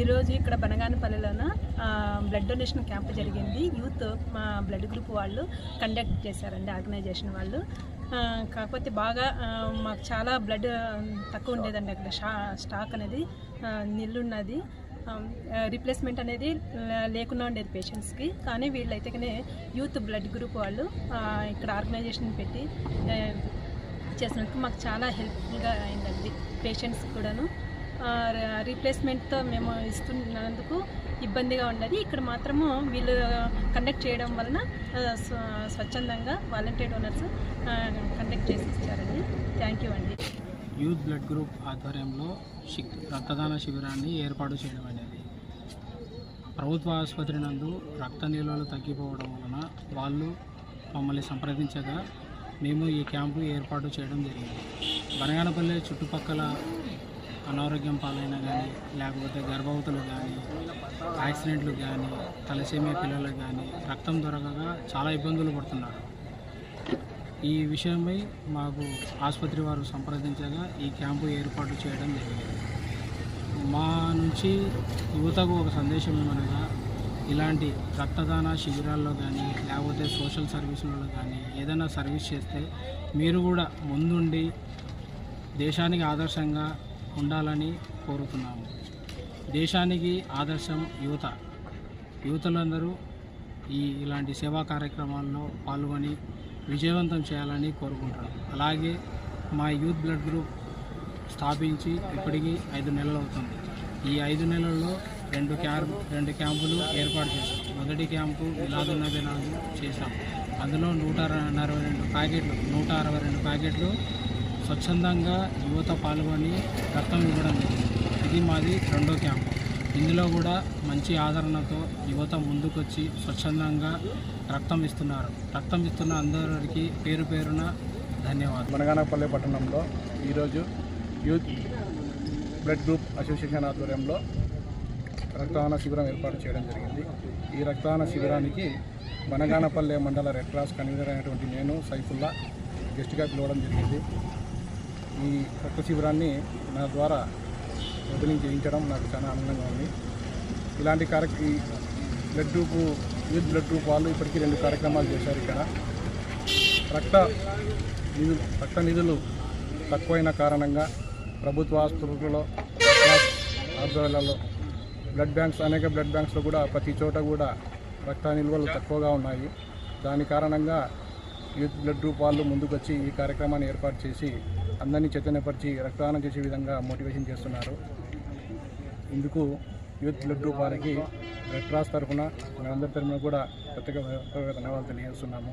ఈరోజు ఇక్కడ బనగానపల్లిలోన బ్లడ్ డొనేషన్ క్యాంప్ జరిగింది. యూత్ మా బ్లడ్ గ్రూప్ వాళ్ళు కండక్ట్ చేశారండి ఆర్గనైజేషన్ వాళ్ళు. కాకపోతే బాగా మాకు చాలా బ్లడ్ తక్కువ ఉండేదండి అక్కడ. షా స్టాక్ అనేది నిల్లున్నది. Um, uh, రిప్లేస్మెంట్ అనేది లే- లేకుండా ఉండేది పేషెంట్స్కి కానీ వీళ్ళైతే కానీ యూత్ బ్లడ్ గ్రూప్ వాళ్ళు ఇక్కడ ఆర్గనైజేషన్ పెట్టి uh, చేసినందుకు మాకు చాలా హెల్ప్ఫుల్గా అయిందండి పేషెంట్స్ కూడాను. రీప్లేస్మెంట్తో మేము ఇస్తున్నందుకు ఇబ్బందిగా ఉండదు. ఇక్కడ మాత్రము వీళ్ళు కండక్ట్ చేయడం వలన స్వచ్ఛందంగా వాలంటీర్ డోనర్స్ కండక్ట్ చేసి ఇచ్చారండి. థ్యాంక్ యూ అండి. యూత్ బ్లడ్ గ్రూప్ ఆధ్వర్యంలో శి- రక్తదాన శిబిరాన్ని ఏర్పాటు చేయడం అనేది. ప్రభుత్వ ఆసుపత్రి నందు రక్త నిల్వలు తగ్గిపోవడం వలన వాళ్ళు మమ్మల్ని సంప్రదించగా మేము ఈ క్యాంపు ఏర్పాటు చేయడం జరిగింది. బనగానపల్లి చుట్టుపక్కల అనారోగ్యం పాలైన కానీ లేకపోతే గర్భవతులు కానీ యాక్సిడెంట్లు కానీ తలసేమే పిల్లలు కానీ రక్తం దొరకగా చాలా ఇబ్బందులు పడుతున్నారు. ఈ విషయమై మాకు ఆసుపత్రి వారు సంప్రదించగా ఈ క్యాంపు ఏర్పాటు చేయడం జరిగింది. మా నుంచి యువతకు ఒక సందేశం ఏమనగా ఇలాంటి రక్తదాన శిబిరాల్లో కానీ లేకపోతే సోషల్ సర్వీసులలో కానీ ఏదైనా సర్వీస్ చేస్తే మీరు కూడా ముందుండి దేశానికి ఆదర్శంగా ఉండాలని కోరుతున్నాము. దేశానికి ఆదర్శం యువత. యువతలందరూ ఈ ఇలాంటి సేవా కార్యక్రమాల్లో పాల్గొని విజయవంతం చేయాలని కోరుకుంటున్నాం. అలాగే మా యూత్ బ్లడ్ గ్రూప్ స్థాపించి ఇప్పటికీ ఐదు నెలలు అవుతుంది. ఈ ఐదు నెలల్లో రెండు క్యాంప్ రెండు క్యాంపులు ఏర్పాటు చేశాం. మొదటి క్యాంపు మిలాదున్నబీ నాడు చేశాం. అందులో నూట అరవై రెండు ప్యాకెట్లు నూట అరవై రెండు ప్యాకెట్లు స్వచ్ఛందంగా యువత పాల్గొని రక్తం ఇవ్వడం జరిగింది. ఇది మాది రెండో క్యాంపు. ఇందులో కూడా మంచి ఆదరణతో యువత ముందుకొచ్చి స్వచ్ఛందంగా రక్తం ఇస్తున్నారు. రక్తం ఇస్తున్న అందరికి పేరు పేరున ధన్యవాదాలు. మనగానపల్లి పట్టణంలో ఈరోజు యూత్ బ్లడ్ గ్రూప్ అసోసియేషన్ ఆధ్వర్యంలో రక్తదాన శిబిరం ఏర్పాటు చేయడం జరిగింది. ఈ రక్తదాన శిబిరానికి బనగానపల్లె మండల రెడ్ క్రాస్ కన్వీనర్ అయినటువంటి నేను సైఫుల్లా గెస్ట్గా పిలవడం జరిగింది. ఈ రక్త శిబిరాన్ని నా ద్వారా ఓపెనింగ్ చేయించడం నాకు చాలా ఆనందంగా ఉంది. ఇలాంటి కార్యక్రమ blood group youth blood group వాళ్ళు ఇప్పటికీ రెండు కార్యక్రమాలు చేశారు ఇక్కడ. రక్త నిధులు రక్త నిధులు తక్కువైన కారణంగా ప్రభుత్వ ఆసుపత్రులలో ఆధ్వర్యాలలో బ్లడ్ బ్యాంక్స్ అనేక బ్లడ్ బ్యాంక్స్లో కూడా ప్రతి చోట కూడా రక్త నిల్వలు తక్కువగా ఉన్నాయి. దాని కారణంగా యూత్ బ్లడ్ గ్రూప్ వాళ్ళు ముందుకొచ్చి ఈ కార్యక్రమాన్ని ఏర్పాటు చేసి అందరినీ చైతన్యపరిచి రక్తదానం చేసే విధంగా మోటివేషన్ చేస్తున్నారు. ఇందుకు యూత్ బ్లడ్ గ్రూప్ వారికి రెడ్ క్రాస్ తరఫున మేమందరి తరఫున కూడా ప్రత్యేక ధన్యవాదాలు తెలియజేస్తున్నాము.